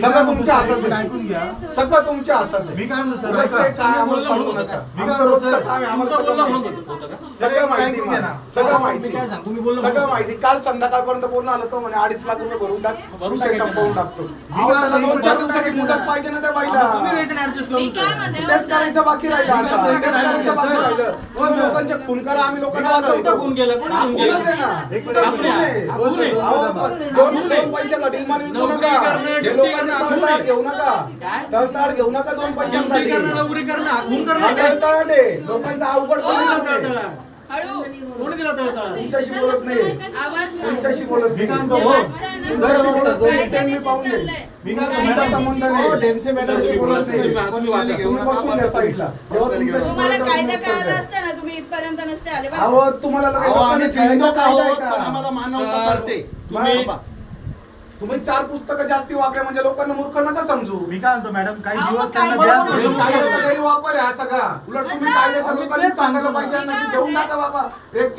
सगळं तुमच्या हातात आहे. ऐकून घ्या सगळं तुमच्या हातात आहे. मी काय म्हणतो सर उगाच. ते काय आम्हाला सांगू नका. मी काय आमचं रोजचं सर, काम आहे, आम्हाला सगळं माहिती. सगळं माहिती ना. सगळं माहिती. काय सांग तुम्ही बोलणं सगळं होतं. माहिती. काल संध्याकाळपर्यंत बोलणं आलं तो म्हणे अडीच लाख रुपये भरून टाक. भरून विषय. संपवून टाकतो. दोन चार दिवसाची मुदत ना. पाहिजे ना त्या तुम्ही बाईला तेच करायचं बाकी राहिलं. लोकांचे खून करा आम्ही लोकांना. दोन दोन पैशासाठी नोकरी नका. घेऊ नका. तळतळ घेऊ नका दोन पैशांसाठी. लोकांचा अवघड कोणी? तुमच्याशी बोलत नाही आवाज तुमच्याशी बोलत मी काय तुम्हाला बोलत कायदा नाही, कळाला उत्तर असता ना तुम्ही इथपर्यंत नसते आले. तुम्हाला? आम्हाला मानवता कळते तुम्ही- चार पुस्तकं जास्ती वापरे म्हणजे लोकांना मूर्ख नका समजू मी काय म्हणतो मॅडम काही अहो, दिवस त्यांना. हे कायद्याचा गैरवापर आहे हा सगळा उलट तुम्ही. कायद्याच्या लोकांनी सांगायला पाहिजे ना. ना की देऊ नका बाबा एक